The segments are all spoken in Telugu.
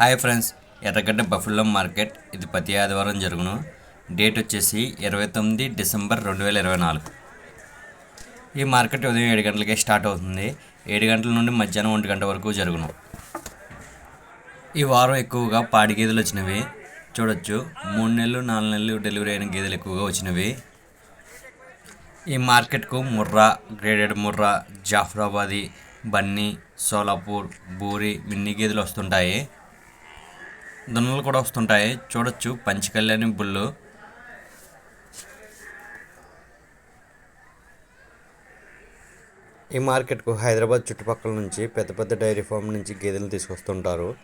Hi friends Erragadda buffalo market. ఇది ప్రతి ఆదివారం జరుగును. డేట్ వచ్చేసి ఇరవై తొమ్మిది డిసెంబర్ రెండు వేల ఇరవై నాలుగు. ఈ మార్కెట్ ఉదయం ఏడు గంటలకే స్టార్ట్ అవుతుంది. ఏడు గంటల నుండి మధ్యాహ్నం ఒంటి గంట వరకు జరుగును. ఈ వారం ఎక్కువగా పాడి గేదెలు వచ్చినవి. చూడొచ్చు. మూడు నెలలు నాలుగు నెలలు డెలివరీ అయిన గేదెలు ఎక్కువగా వచ్చినవి. ఈ మార్కెట్కు ముర్రా గ్రేడెడ్ ముర్రా జాఫరాబాదీ బన్నీ సోలాపూర్ బూరి మిన్ని గేదెలు వస్తుంటాయి. దున్నలు కూడా వస్తుంటాయి. చూడొచ్చు. పంచకళ్యాణి బుల్లు. ఈ మార్కెట్కు హైదరాబాద్ చుట్టుపక్కల నుంచి పెద్ద పెద్ద డైరీ ఫామ్ నుంచి గేదెలు తీసుకొస్తుంటారు.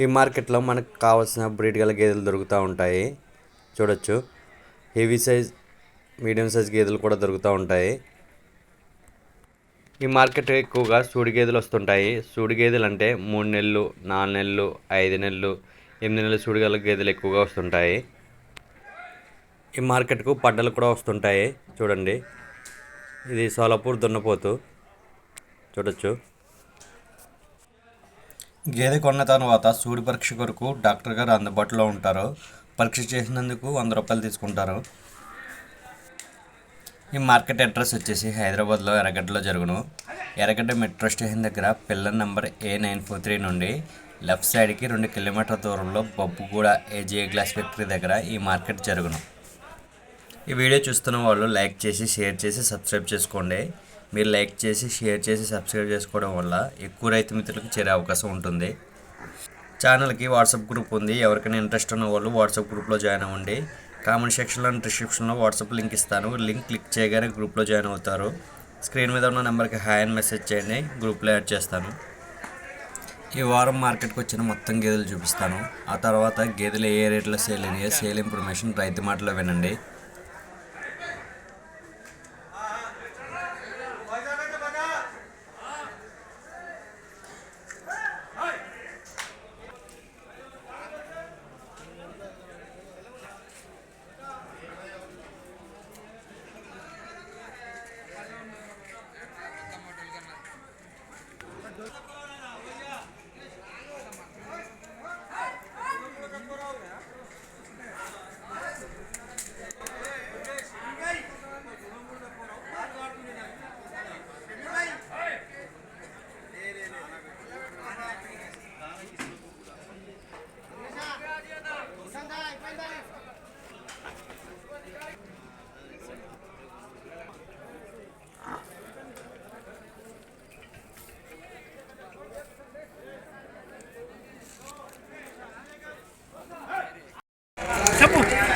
ఈ మార్కెట్లో మనకు కావాల్సిన బ్రీడ్ గల గేదెలు దొరుకుతూ ఉంటాయి. చూడొచ్చు. హెవీ సైజ్ మీడియం సైజ్ గేదెలు కూడా దొరుకుతూ ఉంటాయి. ఈ మార్కెట్ ఎక్కువగా సూడి గేదెలు వస్తుంటాయి. సూడి గేదెలు అంటే మూడు నెలలు నాలుగు నెలలు ఐదు నెలలు ఎనిమిది నెలలు సూడి గేదెలు ఎక్కువగా వస్తుంటాయి. ఈ మార్కెట్కు పడ్డలు కూడా వస్తుంటాయి. చూడండి. ఇది సోలాపూర్ దున్నపోతు. చూడొచ్చు. గేదె కొన్న తర్వాత సూడి పరీక్ష కొరకు డాక్టర్ గారు అందుబాటులో ఉంటారు. పరీక్ష చేసినందుకు వంద రూపాయలు తీసుకుంటారు. ఈ మార్కెట్ అడ్రస్ వచ్చేసి హైదరాబాద్లో ఎర్రగడ్డలో జరుగును. ఎర్రగడ్డ మెట్రో స్టేషన్ దగ్గర pillar number A nine four three నుండి లెఫ్ట్ సైడ్కి రెండు కిలోమీటర్ల దూరంలో బొబ్బుగూడ ఏజీఏ గ్లాస్ ఫ్యాక్టరీ దగ్గర ఈ మార్కెట్ జరుగును. ఈ వీడియో చూస్తున్న వాళ్ళు లైక్ చేసి షేర్ చేసి సబ్స్క్రైబ్ చేసుకోండి. మీరు లైక్ చేసి షేర్ చేసి సబ్స్క్రైబ్ చేసుకోవడం వల్ల ఎక్కువ రైతు మిత్రులకు చేరే అవకాశం ఉంటుంది. ఛానల్కి వాట్సాప్ గ్రూప్ ఉంది. ఎవరికైనా ఇంట్రెస్ట్ ఉన్న వాళ్ళు వాట్సాప్ గ్రూప్లో జాయిన్ అవ్వండి. కామెంట్ సెక్షన్లో డిస్క్రిప్షన్లో వాట్సాప్ లింక్ ఇస్తాను. లింక్ క్లిక్ చేయగానే గ్రూప్లో జాయిన్ అవుతారు. స్క్రీన్ మీద ఉన్న నెంబర్కి హాయ్ అని మెసేజ్ చేయండి. గ్రూప్లో యాడ్ చేస్తాను. ఈ వారం మార్కెట్కి వచ్చిన మొత్తం గేదెలు చూపిస్తాను. ఆ తర్వాత గేదెలు ఏ రేట్లో సేల్ అయినాయో సేల్ ఇన్ఫర్మేషన్ రైతు మాటలో వినండి.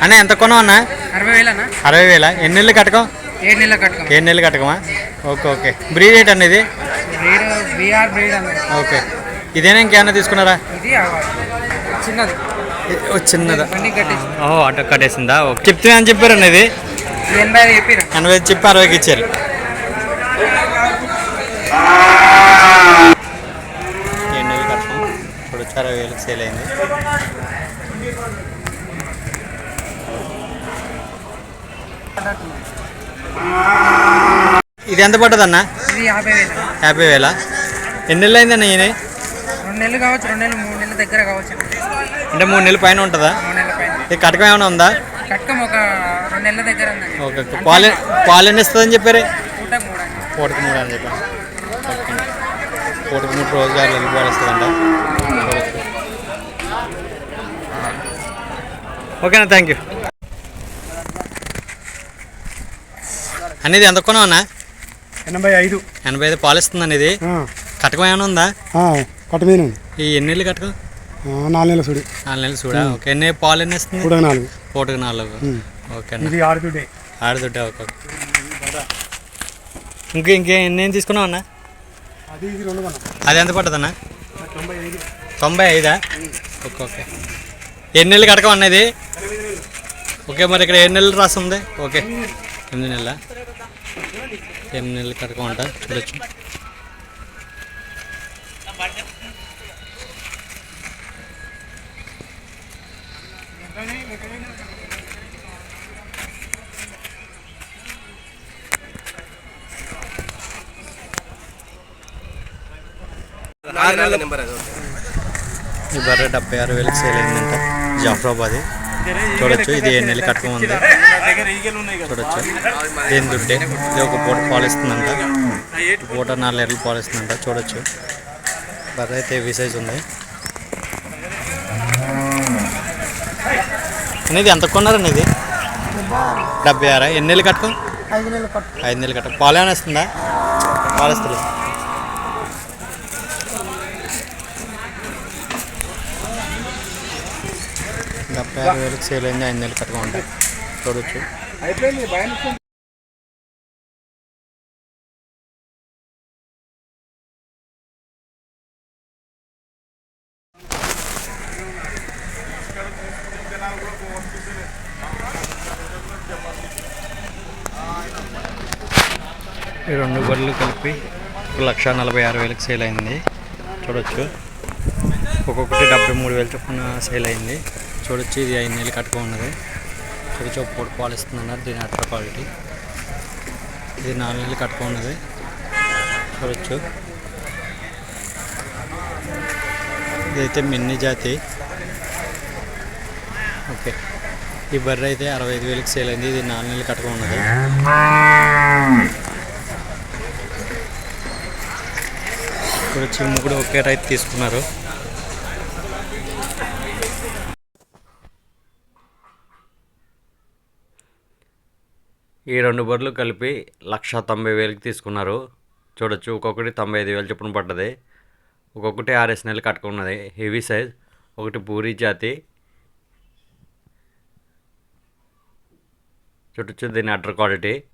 అన్న ఎంత కొనం అన్న? అరవై వేలనా అరవై వేల? ఎన్ని నెలలు కట్టకం? ఏడు నెలల కట్టుకో. ఏడు నెలలు కట్టకమా? Okay okay. Breed BR breed అన్న. ఓకే. ఇదేనా ఇంకేమైనా తీసుకున్నారా? ఇది చిన్నది. ఇది- ఓ చిన్నదా? ఓ అటు కట్టేసిందా? ఓకే చెప్తే అని చెప్పారు ఇది ఇది. ఎనభై ఐదు చెప్పిరా ఎనభై ఐదు చెప్పి అరవైకి ఇచ్చారు. ఏడు నెలలు కట్టం ఇప్పుడు వచ్చి అరవై వేలకు సేల్ అయింది. ఇది ఎంత పడ్డదన్న? ఇది యాభై వేలు. యాభై వేల? ఎన్ని నెలలు అయిందన్న ఈయన? రెండు నెలలు కావచ్చు రెండు నెలలు మూడు నెలల దగ్గర కావచ్చు. అంటే మూడు నెలల పైన ఉంటుందా? మూడు నెలల పైన. ఇది కటకం ఏమైనా ఉందా? కట్టకం ఒక రెండు నెలల దగ్గర ఉందండి. ఓకే పాలు పాలు ఎన్ని ఇస్తుందని చెప్పారు? పూటకు మూడు అండి. పూటకు మూడు అని చెప్పారు. ఓకే పూటకు మూడు రోజుగారు ఎన్ని పాలు ఇస్తుందంట. ఓకేనా థ్యాంక్ యూ. అనేది ఎంత అన్న ఎనభై ఐదు. ఎనభై ఐదు పాలు ఇస్తుంది అనేది కటకం ఏమైనా ఉందా? కొట్ట మీద ఈ ఎన్ని నెలలు కటకం నాలుగు నెలల సుడి. నాలుగు నెలలు చూడా ఓకే ఎన్ని పాలు ఎన్ని ఇస్తుంది కూడా నాలుగు. పూటకు నాలుగు. ఓకే అన్న. ఇది ఆరుతుడే ఆడుతుంటే ఓకే ఇంక ఇంకే ఎన్ని తీసుకున్నావు అన్న? అది ఇది రెండు కొన్నాం. అది ఎంత పడుతుందన్న? తొంభై ఐదు. తొంభై ఐదా? Okay okay. ఎన్ని నెలలు కడకం అన్నది ఓకే మరి ఇక్కడ ఎన్ని నెలలు రాసి ఉంది ఓకే ఎనిమిది నెలల? ఎనిమిది నెలలు కడకం అంట చూడొచ్చు. ఈ బర్రె డెబ్బై ఆరు వేలకు సేల్ అయిందంట జాఫరాబాద్. చూడొచ్చు. ఇది ఎన్ని నెలలు కట్టుకుని ఉంది. చూడొచ్చు. దేని దుడ్డే? ఇది ఒక పూట పాలిస్తుందంట. పూట నాలుగు లీటర్లు పాలిస్తుందంట. చూడొచ్చు. బర్రె అయితే విసైజ్ సైజ్ ఉంది. అనేది ఎంత కొన్నారండి ఇది డెబ్బై ఆరా? ఎన్ని నెలలు కట్టుకో? ఐదు నెలలు కట్ట పాలు ఏమైనా ఇస్తుందా పాలు ఇస్తుంది ఆరు వేలకు సేల్ అయింది ఐదు నెలలు ఉంటాయి. చూడొచ్చు. అయిపోయింది ఈ రెండు బర్రెలు కలిపి ఒక లక్ష నలభై ఆరు వేలకు సేల్ అయింది. చూడొచ్చు. ఒక్కొక్కటి డెబ్బై మూడు వేలు చొప్పున సేల్ అయింది. చూడొచ్చు ఇది ఐదు నెలలు కట్టుకో ఉన్నది. చూడొచ్చు ఒక పూట పాలు ఇస్తుందన్నారు దీని అట్ర క్వాలిటీ ఇది నాలుగు నెలలు కట్టుకో ఉన్నది. చూడొచ్చు. ఇదైతే మిన్ని జాతి. ఓకే. ఈ బర్రె అయితే అరవై ఐదు వేలకు సేల్ అయింది ఇది నాలుగు నెలలు కట్టుకో ఉన్నది. ఇప్పుడు వచ్చి కూడా ఒకే రైతు తీసుకున్నారు. ఈ రెండు బర్రెలు కలిపి లక్ష తొంభై వేలకి తీసుకున్నారు. చూడొచ్చు ఒక్కొక్కటి తొంభై ఐదు వేలు చొప్పున పడ్డది. ఒక్కొక్కటి ఆర్ఎస్ నెలలు కట్టుకున్నది. Heavy size. ఒకటి పూరి జాతి. చూడొచ్చు దీని అడ్డర్ క్వాలిటీ.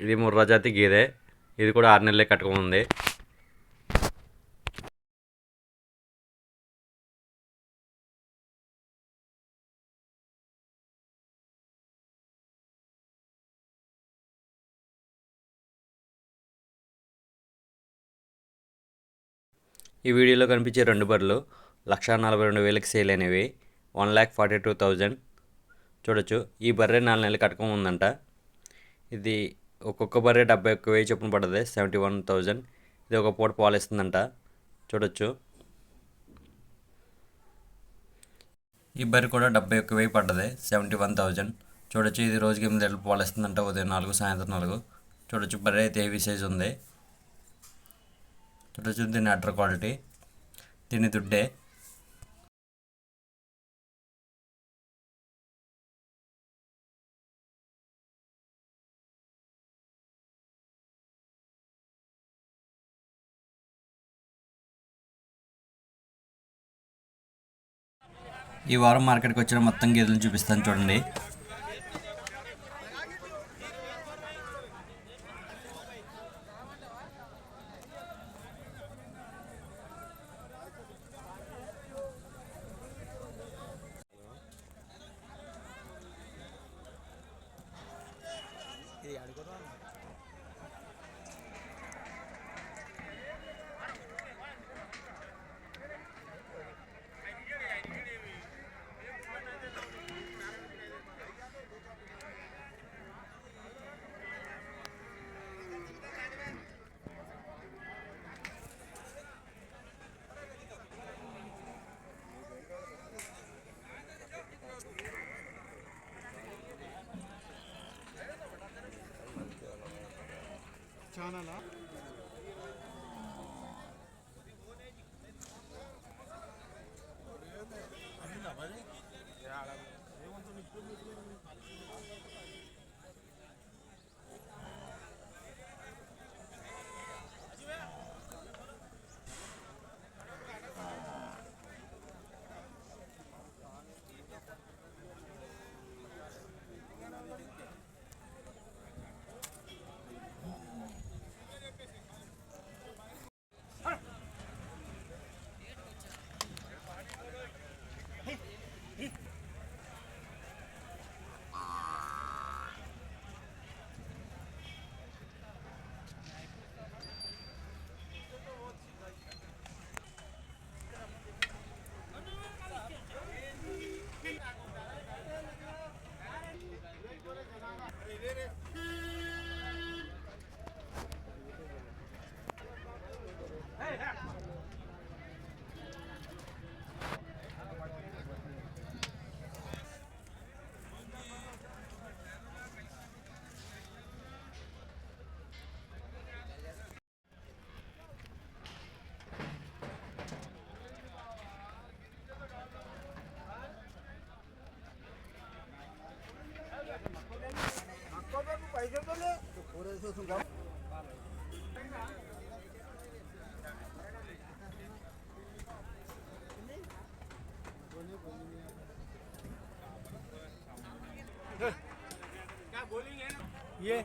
ఇది ముర్రా జాతి గేదె. ఇది కూడా ఆరు నెలలే కట్టుకుంది ఈ వీడియోలో కనిపించే రెండు బర్రెలు లక్ష నలభై రెండు వేలకు సేల్ అయినవి. One lakh forty two thousand. చూడొచ్చు ఈ బర్రె నాలుగు నెలలు కటకం ఉందంట. ఇది ఒక్కొక్క బర్రె డెబ్బై ఒక్క వెయ్యి చొప్పున పడుతుంది సెవెంటీ వన్ థౌజండ్. ఇది ఒక పూట పాలిస్తుందంట. చూడొచ్చు. ఈ బర్రె కూడా డెబ్బై ఒక్క వెయ్యి పడ్డది సెవెంటీ వన్ థౌజండ్. చూడొచ్చు ఇది రోజుకి ఎనిమిది గంటలు పాలిస్తుందంట ఉదయం నాలుగు సాయంత్రం నాలుగు. చూడొచ్చు బర్రె అయితే ఏవి సైజ్ ఉంది. చూడొచ్చు దీని అడ్డర్ క్వాలిటీ దీని దుడ్డే. ఈ వారం మార్కెట్కి వచ్చిన మొత్తం గేదెలు చూపిస్తాను చూడండి. ఛానలా 알아. 내원점이 ये